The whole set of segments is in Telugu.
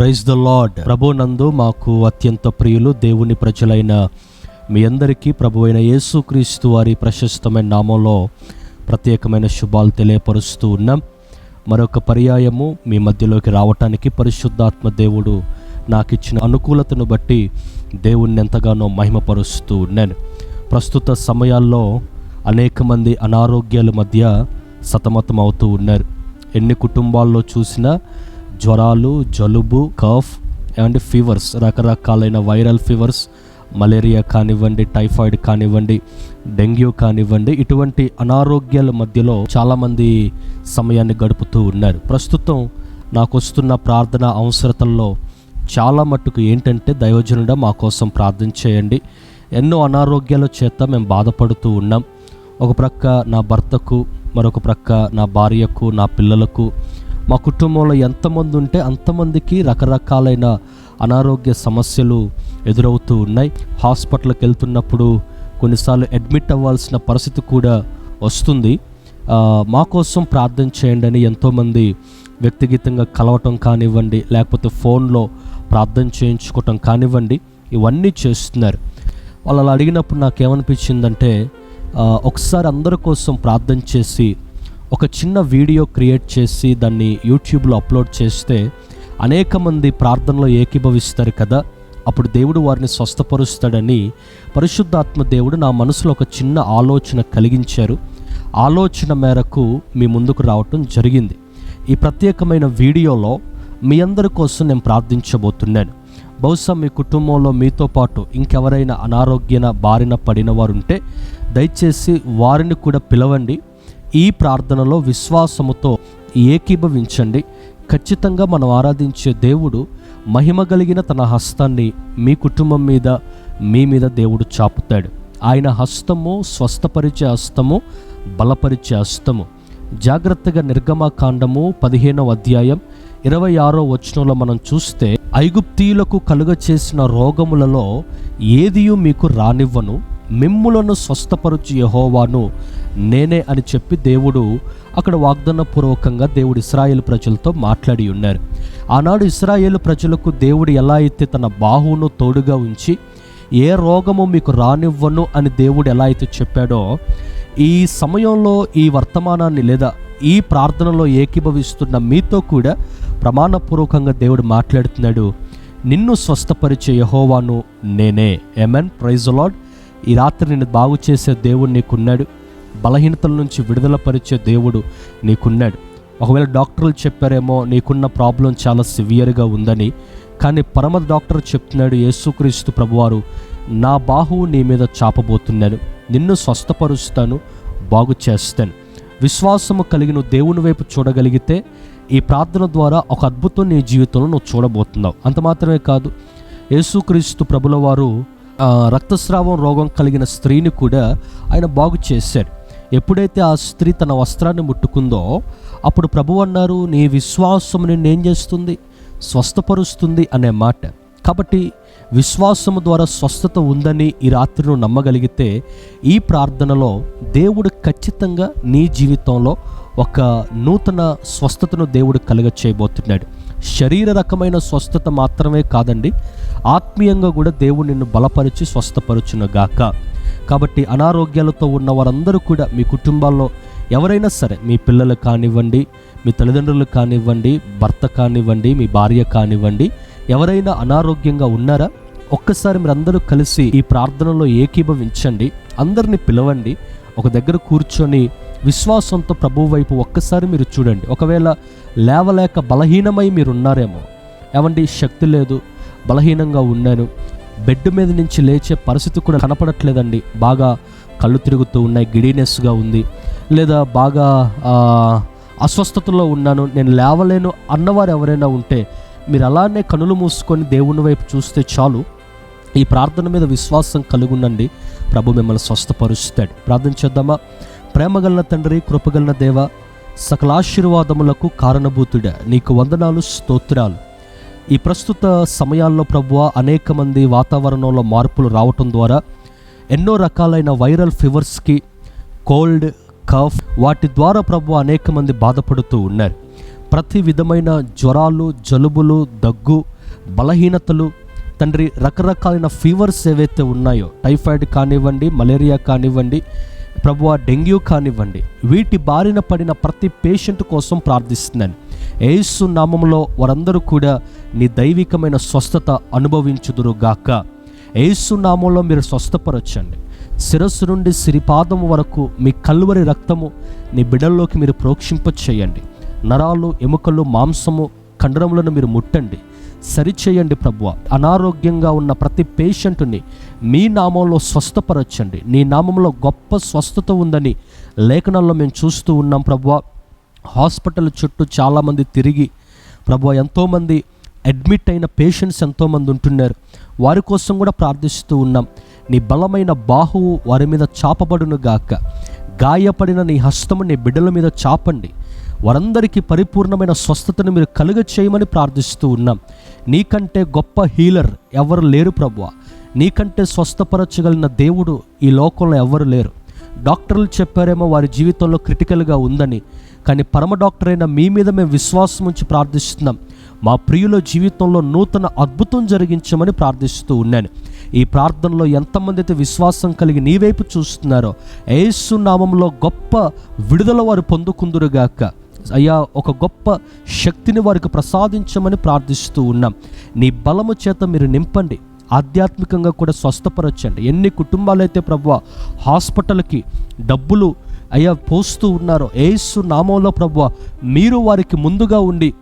ప్రైజ్ ద లార్డ్ ప్రభు నందు మాకు అత్యంత ప్రియులు దేవుని ప్రజలైన మీ అందరికీ ప్రభు అయిన యేసుక్రీస్తు వారి ప్రశస్తమైన నామంలో ప్రత్యేకమైన శుభాలు తెలియపరుస్తూ ఉన్నాం. మరొక పర్యాయము మీ మధ్యలోకి రావటానికి పరిశుద్ధాత్మ దేవుడు నాకు ఇచ్చిన అనుకూలతను బట్టి దేవుణ్ణి ఎంతగానో మహిమపరుస్తూ ఉన్నాను. ప్రస్తుత సమయాల్లో అనేక మంది అనారోగ్యాల మధ్య సతమతం అవుతూ ఉన్నారు. ఎన్ని కుటుంబాల్లో చూసినా జ్వరాలు జలుబు కఫ్ అండ్ ఫీవర్స్ రకరకాలైన వైరల్ ఫీవర్స్ మలేరియా కానివ్వండి టైఫాయిడ్ కానివ్వండి డెంగ్యూ కానివ్వండి ఇటువంటి అనారోగ్యాల మధ్యలో చాలామంది సమయాన్ని గడుపుతూ ఉన్నారు. ప్రస్తుతం నాకు వస్తున్న ప్రార్థన అవసరతల్లో చాలా మట్టుకు ఏంటంటే దైవజనుడా మా కోసం ప్రార్థన చేయండి. ఎన్నో అనారోగ్యాల చేత మేము బాధపడుతూ ఉన్నాం. ఒక ప్రక్క నా భర్తకు మరొక ప్రక్క నా భార్యకు నా పిల్లలకు మా కుటుంబంలో ఎంతమంది ఉంటే అంతమందికి రకరకాలైన అనారోగ్య సమస్యలు ఎదురవుతూ ఉన్నాయి. హాస్పిటల్కి వెళ్తున్నప్పుడు కొన్నిసార్లు అడ్మిట్ అవ్వాల్సిన పరిస్థితి కూడా వస్తుంది. మా కోసం ప్రార్థన చేయండి అని ఎంతోమంది వ్యక్తిగతంగా కలవటం కానివ్వండి లేకపోతే ఫోన్లో ప్రార్థన చేయించుకోవటం కానివ్వండి ఇవన్నీ చేస్తున్నారు. వాళ్ళు అలా అడిగినప్పుడు నాకేమనిపించిందంటే ఒకసారి అందరి కోసం ప్రార్థన చేసి ఒక చిన్న వీడియో క్రియేట్ చేసి దాన్ని యూట్యూబ్లో అప్లోడ్ చేస్తే అనేక మంది ప్రార్థనలో ఏకీభవిస్తారు కదా. అప్పుడు దేవుడు వారిని స్వస్థపరుస్తాడని పరిశుద్ధాత్మ దేవుడు నా మనసులో ఒక చిన్న ఆలోచన కలిగించారు. ఆలోచన మేరకు మీ ముందుకు రావటం జరిగింది. ఈ ప్రత్యేకమైన వీడియోలో మీ అందరి కోసం నేను ప్రార్థించబోతున్నాను. బహుశా మీ కుటుంబంలో మీతో పాటు ఇంకెవరైనా అనారోగ్యన బారిన పడిన వారు ఉంటే దయచేసి వారిని కూడా పిలవండి. ఈ ప్రార్థనలో విశ్వాసముతో ఏకీభవించండి. ఖచ్చితంగా మనం ఆరాధించే దేవుడు మహిమ కలిగిన తన హస్తాన్ని మీ కుటుంబం మీద మీ మీద దేవుడు చాపుతాడు. ఆయన హస్తము స్వస్థపరిచే హస్తము బలపరిచే హస్తము. జాగ్రత్తగా నిర్గమకాండము పదిహేనవ అధ్యాయం ఇరవై ఆరో వచనంలో మనం చూస్తే ఐగుప్తీయులకు కలుగ చేసిన రోగములలో ఏదియు మీకు రానివ్వను. మిమ్ములను స్వస్థపరుచు యహోవాను నేనే అని చెప్పి దేవుడు అక్కడ వాగ్దాన పూర్వకంగా దేవుడు ఇస్రాయేల్ ప్రజలతో మాట్లాడి ఉన్నారు. ఆనాడు ఇస్రాయేల్ ప్రజలకు దేవుడు ఎలా అయితే తన బాహువును తోడుగా ఉంచి ఏ రోగము మీకు రానివ్వను అని దేవుడు ఎలా అయితే చెప్పాడో ఈ సమయంలో ఈ వర్తమానాన్ని లేదా ఈ ప్రార్థనలో ఏకీభవిస్తున్న మీతో కూడా ప్రమాణపూర్వకంగా దేవుడు మాట్లాడుతున్నాడు. నిన్ను స్వస్థపరిచే యహోవాను నేనే. ఎమెన్ ప్రైజ్ లాడ్ ఈ రాత్రి నిన్ను బాగు చేసే దేవుడు నీకున్నాడు. బలహీనతల నుంచి విడుదల పరిచే దేవుడు నీకున్నాడు. ఒకవేళ డాక్టర్లు చెప్పారేమో నీకున్న ప్రాబ్లం చాలా సివియర్గా ఉందని కానీ పరమ డాక్టర్ చెప్తున్నాడు యేసుక్రీస్తు ప్రభువారు నా బాహువు నీ మీద చాపబోతున్నాను నిన్ను స్వస్థపరుస్తాను బాగు చేస్తాను. విశ్వాసము కలిగిన దేవుని వైపు చూడగలిగితే ఈ ప్రార్థన ద్వారా ఒక అద్భుతం నీ జీవితంలో నువ్వు చూడబోతున్నావు. అంత మాత్రమే కాదు యేసుక్రీస్తు ప్రభుల వారు రక్తస్రావం రోగం కలిగిన స్త్రీని కూడా ఆయన బాగు చేశాడు. ఎప్పుడైతే ఆ స్త్రీ తన వస్త్రాన్ని ముట్టుకుందో అప్పుడు ప్రభు అన్నారు నీ విశ్వాసం నిన్నేం చేస్తుంది? స్వస్థపరుస్తుంది అనే మాట. కాబట్టి విశ్వాసము ద్వారా స్వస్థత ఉందని ఈ రాత్రిను నమ్మగలిగితే ఈ ప్రార్థనలో దేవుడు ఖచ్చితంగా నీ జీవితంలో ఒక నూతన స్వస్థతను దేవుడు కలుగ చేయబోతున్నాడు శరీర రకమైన స్వస్థత మాత్రమే కాదండి ఆత్మీయంగా కూడా దేవుడు నిన్ను బలపరిచి స్వస్థపరచునుగాక. కాబట్టి అనారోగ్యాలతో ఉన్న వారందరూ కూడా మీ కుటుంబాల్లో ఎవరైనా సరే మీ పిల్లలు కానివ్వండి మీ తల్లిదండ్రులు కానివ్వండి భర్త కానివ్వండి మీ భార్య కానివ్వండి ఎవరైనా అనారోగ్యంగా ఉన్నారా? ఒక్కసారి మీరందరూ కలిసి ఈ ప్రార్థనలో ఏకీభవించండి అందరిని పిలవండి ఒక దగ్గర కూర్చొని విశ్వాసంతో ప్రభు వైపు ఒక్కసారి మీరు చూడండి. ఒకవేళ లేవలేక బలహీనమై మీరు ఉన్నారేమో ఏమండి? శక్తి లేదు బలహీనంగా ఉన్నాను. బెడ్ మీద నుంచి లేచే పరిస్థితి కూడా కనపడట్లేదండి. బాగా కళ్ళు తిరుగుతూ ఉన్నాయి గిడీనెస్గా ఉంది. లేదా బాగా అస్వస్థతలో ఉన్నాను. నేను లేవలేను అన్నవారు ఎవరైనా ఉంటే మీరు అలానే కనులు మూసుకొని దేవుని వైపు చూస్తే చాలు. ఈ ప్రార్థన మీద విశ్వాసం కలిగి ఉండండి ప్రభు మిమ్మల్ని స్వస్థపరుస్తాడు. ప్రార్థన చేద్దామా? ప్రేమగలన తండ్రి కృపగలన దేవ సకల ఆశీర్వాదములకు కారణభూతుడా. నీకు వందనాలు స్తోత్రాలు. ఈ ప్రస్తుత సమయాల్లో ప్రభువ అనేక మంది వాతావరణంలో మార్పులు రావటం ద్వారా ఎన్నో రకాలైన వైరల్ ఫీవర్స్కి కోల్డ్ కఫ్ వాటి ద్వారా ప్రభు అనేక మంది బాధపడుతూ ఉన్నారు. ప్రతి విధమైన జ్వరాలు జలుబులు దగ్గు బలహీనతలు తండ్రి రకరకాలైన ఫీవర్స్ ఏవైతే ఉన్నాయో టైఫాయిడ్ కానివ్వండి మలేరియా కానివ్వండి ప్రభు డెంగ్యూ కానివ్వండి వీటి బారిన పడిన ప్రతి పేషెంట్ కోసం ప్రార్థిస్తున్నాను. ఏసు నామంలో వారందరూ కూడా నీ దైవికమైన స్వస్థత అనుభవించుదురుగాక ఏసు నామంలో మీరు స్వస్థపరచండి. శిరస్సు నుండి సిరిపాదము వరకు మీ కల్వరి రక్తము నీ బిడల్లోకి మీరు ప్రోక్షింప చేయండి నరాలు ఎముకలు మాంసము కండరములను మీరు ముట్టండి. సరిచేయండి ప్రభువ. అనారోగ్యంగా ఉన్న ప్రతి పేషెంట్ని మీ నామంలో స్వస్థపరచండి. నీ నామంలో గొప్ప స్వస్థత ఉందని లేఖనాల్లో మేము చూస్తూ ఉన్నాం ప్రభువ. హాస్పిటల్ చుట్టూ చాలామంది తిరిగి ప్రభు ఎంతోమంది అడ్మిట్ అయిన పేషెంట్స్ ఎంతోమంది ఉంటున్నారు. వారి కోసం కూడా ప్రార్థిస్తూ ఉన్నాం. నీ బలమైన బాహువు వారి మీద చాపబడును గాక. గాయపడిన నీ హస్తము నీ బిడ్డల మీద చాపండి. వారందరికీ పరిపూర్ణమైన స్వస్థతను మీరు కలుగ చేయమని ప్రార్థిస్తూ ఉన్నాం. నీకంటే గొప్ప హీలర్ ఎవరు లేరు ప్రభు నీకంటే స్వస్థపరచగలిగిన దేవుడు ఈ లోకంలో ఎవరు లేరు. డాక్టర్లు చెప్పారేమో వారి జీవితంలో క్రిటికల్గా ఉందని కానీ పరమ డాక్టర్ అయిన మీ మీద మేము విశ్వాసం ఉంచి ప్రార్థిస్తున్నాం. మా ప్రియుల జీవితంలో నూతన అద్భుతం జరిగించమని ప్రార్థిస్తూ ఉన్నాను. ఈ ప్రార్థనలో ఎంతమంది అయితే విశ్వాసం కలిగి నీ వైపు చూస్తున్నారో ఏసు నామంలో గొప్ప విడుదల వారు పొందుకుందురుగాక. అయ్యా ఒక గొప్ప శక్తిని వారికి ప్రసాదించమని ప్రార్థిస్తూ ఉన్నాం. నీ బలము చేత మీరు నింపండి. ఆధ్యాత్మికంగా కూడా స్వస్థపరచండి. ఎన్ని కుటుంబాలైతే ప్రభు హాస్పిటల్కి డబ్బులు అయ్యా పోస్తూ ఉన్నారో ఏసు నామంలో ప్రభు మీరు వారికి ముందుగా ఉండి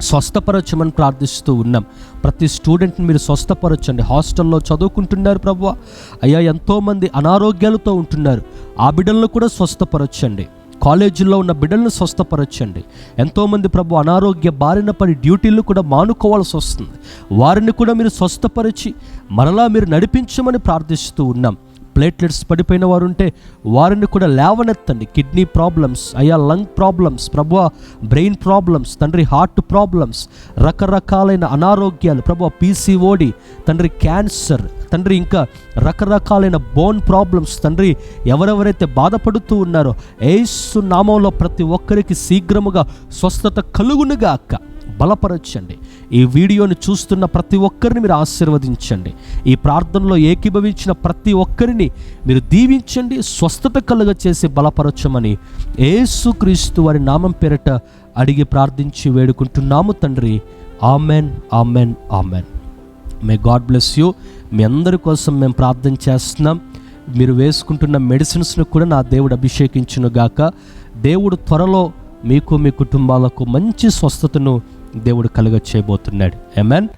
స్వస్థపరచమని ప్రార్థిస్తూ ఉన్నాం. ప్రతి స్టూడెంట్ని మీరు స్వస్థపరచండి. హాస్టల్లో చదువుకుంటున్నారు ప్రభు అయ్యా ఎంతోమంది అనారోగ్యాలతో ఉంటున్నారు. ఆ బిడ్డలను కూడా స్వస్థపరచండి. కాలేజీల్లో ఉన్న బిడ్డలను స్వస్థపరచండి. ఎంతోమంది ప్రభు అనారోగ్య బారిన పడి డ్యూటీలు కూడా మానుకోవాల్సి వస్తుంది. వారిని కూడా మీరు స్వస్థపరిచి మరలా మీరు నడిపించమని ప్రార్థిస్తూ ఉన్నాం. ప్లేట్లెట్స్ పడిపోయిన వారు ఉంటే వారిని కూడా లేవనెత్తండి. కిడ్నీ ప్రాబ్లమ్స్ అయ్యా లంగ్ ప్రాబ్లమ్స్ ప్రభు బ్రెయిన్ ప్రాబ్లమ్స్ తండ్రి హార్ట్ ప్రాబ్లమ్స్ రకరకాలైన అనారోగ్యాలు ప్రభు పీసీఓడి తండ్రి క్యాన్సర్ తండ్రి ఇంకా రకరకాలైన బోన్ ప్రాబ్లమ్స్ తండ్రి ఎవరెవరైతే బాధపడుతూ ఉన్నారో ఏసు నామంలో ప్రతి ఒక్కరికి శీఘ్రముగా స్వస్థత కలుగునుగా అక్క బలపరచండి. ఈ వీడియోని చూస్తున్న ప్రతి ఒక్కరిని మీరు ఆశీర్వదించండి. ఈ ప్రార్థనలో ఏకీభవించిన ప్రతి ఒక్కరిని మీరు దీవించండి స్వస్థత కలుగ చేసి బలపరచమని ఏసుక్రీస్తు వారి నామం పేరట అడిగి ప్రార్థించి వేడుకుంటున్నాము తండ్రి. Amen amen amen. May God bless you మీ అందరి కోసం మేము ప్రార్థన చేస్తున్నాం. మీరు వేసుకుంటున్న మెడిసిన్స్ను కూడా నా దేవుడు అభిషేకించును గాక దేవుడు త్వరలో మీకు మీ కుటుంబాలకు మంచి స్వస్థతను దేవుడు కలుగ చేయబోతున్నాడు ఎమెన్